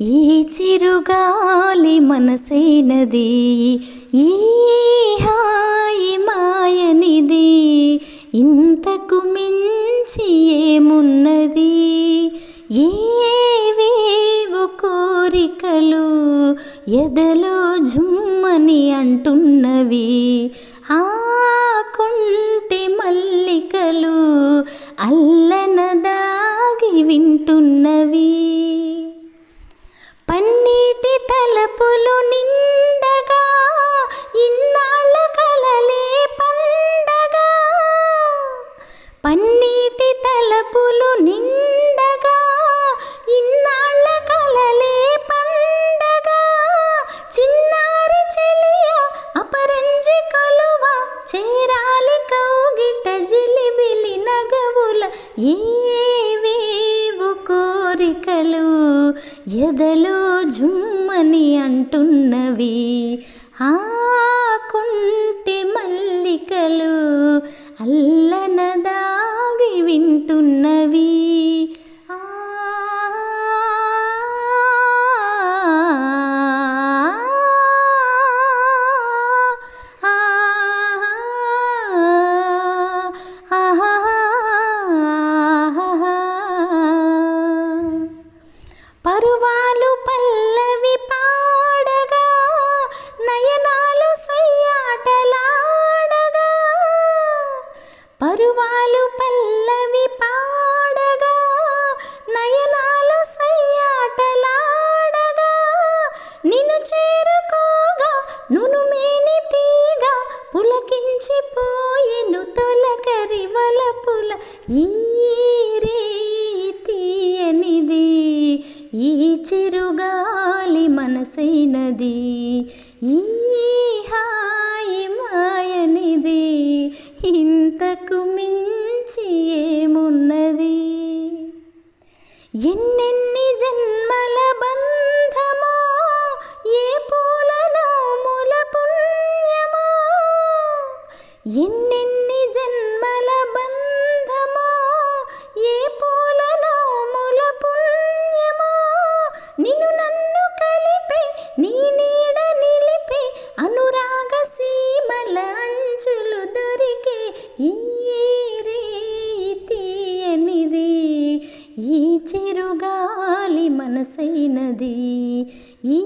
ఈ చిరుగాలి మనసైనది. ఈ హాయి మాయనిది. ఇంతకు మించి ఏమున్నది? ఏవేవో కోరికలు ఎదలో జుమ్మని అంటున్నవి? ఆ కుంటి మల్లికలు అల్లన దాగి వింటున్నవి. పన్నీటి తలపులు నిండగా ఇన్నాళ్ళ కలలే పండగా. చిన్నారి చెలియ అపరంజి కలువ చేరాలి కౌగిట జిలిబిలి నగవుల. ఏవేవు కోరికలు ఎదలో జుమ్మని అంటున్నవి. ఆ కుంటి మల్లికలు అల్లనదా వింటూ నునుమేని నును మేని తీగ పులకించిపోయెను తొలకరి వలపుల. ఈ తీయనిది ఈ చిరుగాలి మనసైనది ఈ హాయి మాయనిది ఇంతకు మించి ఏమున్నది? ఎన్నెన్ని జన్మ మనసైనది. ఈ